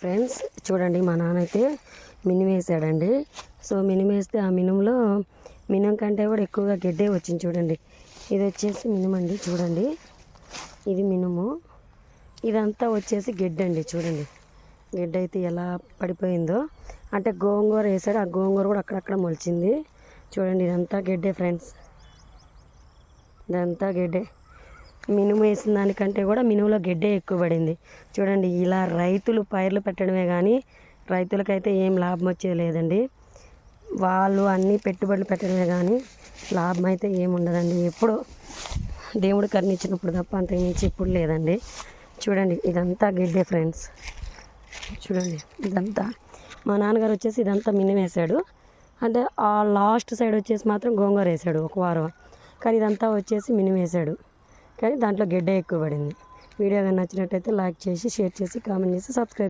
Friends చూడండి మా నాన్న అయితే మినుము వేసాడండి. సో మినుము వేస్తే ఆ మినుములో మినం కంటే కూడా ఎక్కువగా గడ్డే వచ్చింది చూడండి. ఇది వచ్చేసి మినుము అండి చూడండి. ఇది మినుము. ఇదంతా వచ్చేసి గెడ్డండి అండి చూడండి. గెడ్డ అయితే ఎలా పడిపోయిందో. అంటే గోంగూర వేసాడు ఆ గోంగూర కూడా అక్కడక్కడ మొలిచింది. చూడండి ఇదంతా గడ్డే ఫ్రెండ్స్. ఇదంతా గెడ్డే. మినుము వేసిన దానికంటే కూడా మినుములో గడ్డే ఎక్కువ పడింది. చూడండి ఇలా రైతులు పైర్లు పెట్టడమే కానీ రైతులకైతే ఏం లాభం వచ్చేది లేదండి. వాళ్ళు అన్నీ పెట్టుబడులు పెట్టడమే కానీ లాభం అయితే ఏముండదండి ఎప్పుడు దేవుడు కర్ణించినప్పుడు తప్ప అంతకుమించి ఇప్పుడు లేదండి. చూడండి ఇదంతా గడ్డే ఫ్రెండ్స్. చూడండి ఇదంతా. మా నాన్నగారు వచ్చేసి ఇదంతా మినిమం వేసాడు. అంటే ఆ లాస్ట్ సైడ్ వచ్చేసి మాత్రం గోంగూర వేసాడు ఒక వారం. కానీ ఇదంతా వచ్చేసి మినిమం వేసాడు. కానీ దాంట్లో గడ్డ ఎక్కువ పడింది. వీడియో కానీ నచ్చినట్టయితే లైక్ చేసి షేర్ చేసి కామెంట్ చేసి సబ్స్క్రైబ్